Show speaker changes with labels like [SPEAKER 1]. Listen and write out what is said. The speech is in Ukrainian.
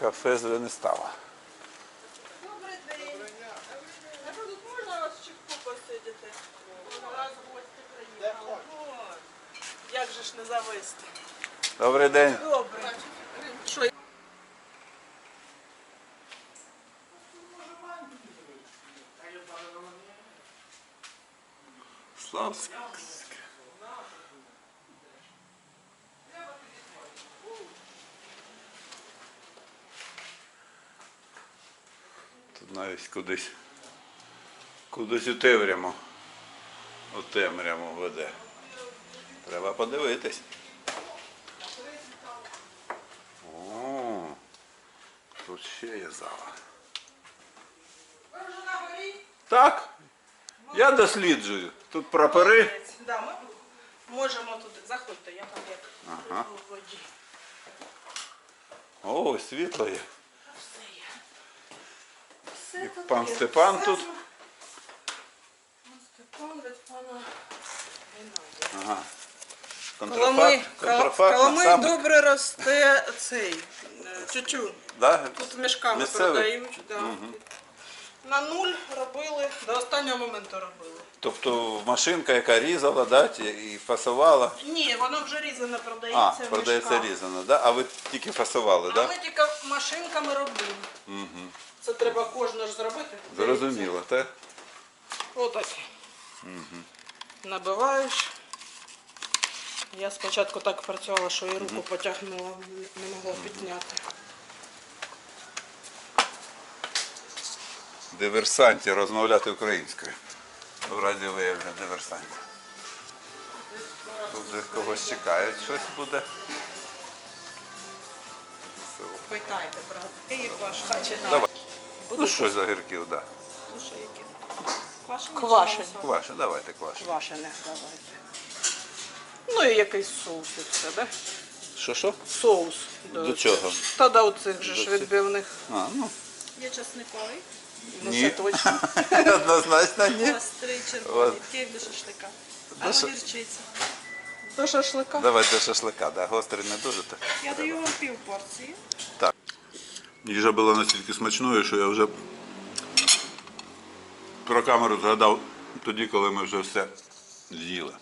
[SPEAKER 1] Кафе Звенистава.
[SPEAKER 2] Добрий день. А що тут можна вас чіпку посидіти? Раз гості приїхали. Як же ж не завести?
[SPEAKER 1] Добрий день.
[SPEAKER 2] Добре. Що?
[SPEAKER 1] Славськ. Навіть кудись, кудись у темряву, у темряву веде. Треба подивитись. О, тут ще є зала. Так, я досліджую. Тут прапори.
[SPEAKER 2] Да, ми можемо туди. Заходьте, я там як
[SPEAKER 1] Ага.
[SPEAKER 2] у воді.
[SPEAKER 1] О, світло є. І пан. Степан тут.
[SPEAKER 2] Пан Степан від пана.
[SPEAKER 1] Ага. Контрафакт Коломий
[SPEAKER 2] добре росте цей Чучу. тютюн.
[SPEAKER 1] Да?
[SPEAKER 2] Тут мішками
[SPEAKER 1] Місцевий?
[SPEAKER 2] продають. Да. На нуль робили, до останнього моменту робили.
[SPEAKER 1] Тобто машинка, яка різала, да, ті- і фасувала.
[SPEAKER 2] Ні, воно вже різане
[SPEAKER 1] А,
[SPEAKER 2] продається. в
[SPEAKER 1] продається
[SPEAKER 2] мішках.
[SPEAKER 1] да? а ви тільки фасували,
[SPEAKER 2] А
[SPEAKER 1] так?
[SPEAKER 2] ми тільки машинками робимо. Угу. Це треба кожного ж зробити.
[SPEAKER 1] Зрозуміло, так?
[SPEAKER 2] Отак. Угу. Набиваєш. Я спочатку так працювала, що і руку потягнула, не могла підняти.
[SPEAKER 1] Диверсанті розмовляти українською. В разі виявлення диверсантів. Тут когось чекають, щось буде.
[SPEAKER 2] Питайте, брат. Київ ваш хачина.
[SPEAKER 1] Давай. Ну щось за гірків, так. Да.
[SPEAKER 2] Квашені.
[SPEAKER 1] Кваше, давайте кваше.
[SPEAKER 2] Квашене давайте. Ну і якийсь соус і все, да?
[SPEAKER 1] Що що?
[SPEAKER 2] Соус.
[SPEAKER 1] До чого?
[SPEAKER 2] Та до цих же ж відбивних.
[SPEAKER 1] А, ну,
[SPEAKER 3] Є часниковий,
[SPEAKER 2] Ну
[SPEAKER 1] Ні.
[SPEAKER 2] це точно.
[SPEAKER 1] однозначно ні.
[SPEAKER 3] гострий,
[SPEAKER 1] От.
[SPEAKER 3] червоний, кейк до шашлика. А
[SPEAKER 1] До ша-
[SPEAKER 3] гірчиця.
[SPEAKER 2] До шашлика.
[SPEAKER 1] Давай до шашлика, да, гострий не дуже так.
[SPEAKER 3] Я даю вам пів порції.
[SPEAKER 1] Так. Їжа була настільки смачною, що я вже про камеру згадав тоді, коли ми вже все з'їли.